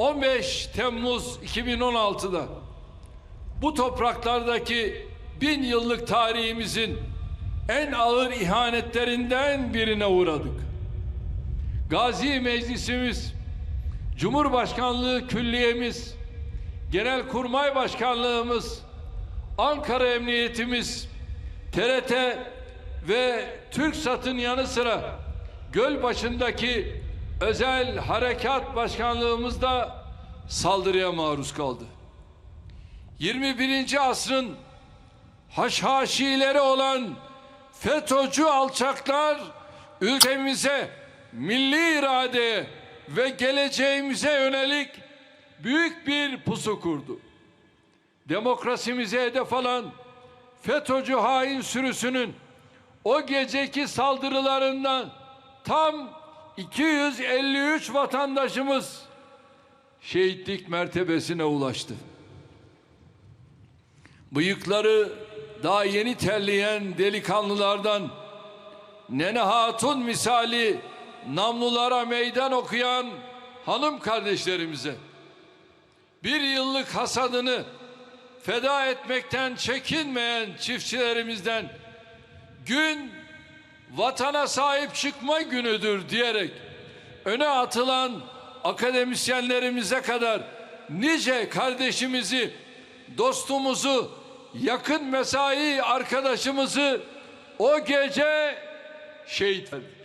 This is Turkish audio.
15 Temmuz 2016'da bu topraklardaki bin yıllık tarihimizin en ağır ihanetlerinden birine uğradık. Gazi Meclisimiz, Cumhurbaşkanlığı Külliyemiz, Genelkurmay Başkanlığımız, Ankara Emniyetimiz, TRT ve TürkSat'ın yanı sıra Gölbaşı'ndaki özel harekat başkanlığımız da saldırıya maruz kaldı. 21. asrın haşhaşileri olan FETÖ'cü alçaklar ülkemize, milli iradeye ve geleceğimize yönelik büyük bir pusu kurdu. Demokrasimize hedef alan FETÖ'cü hain sürüsünün o geceki saldırılarından tam 253 vatandaşımız şehitlik mertebesine ulaştı. Bıyıkları daha yeni terleyen delikanlılardan Nene Hatun misali namlulara meydan okuyan hanım kardeşlerimize bir yıllık hasadını feda etmekten çekinmeyen çiftçilerimizden gün vatana sahip çıkma günüdür diyerek öne atılan akademisyenlerimize kadar nice kardeşimizi, dostumuzu, yakın mesai arkadaşımızı o gece şehit verdi.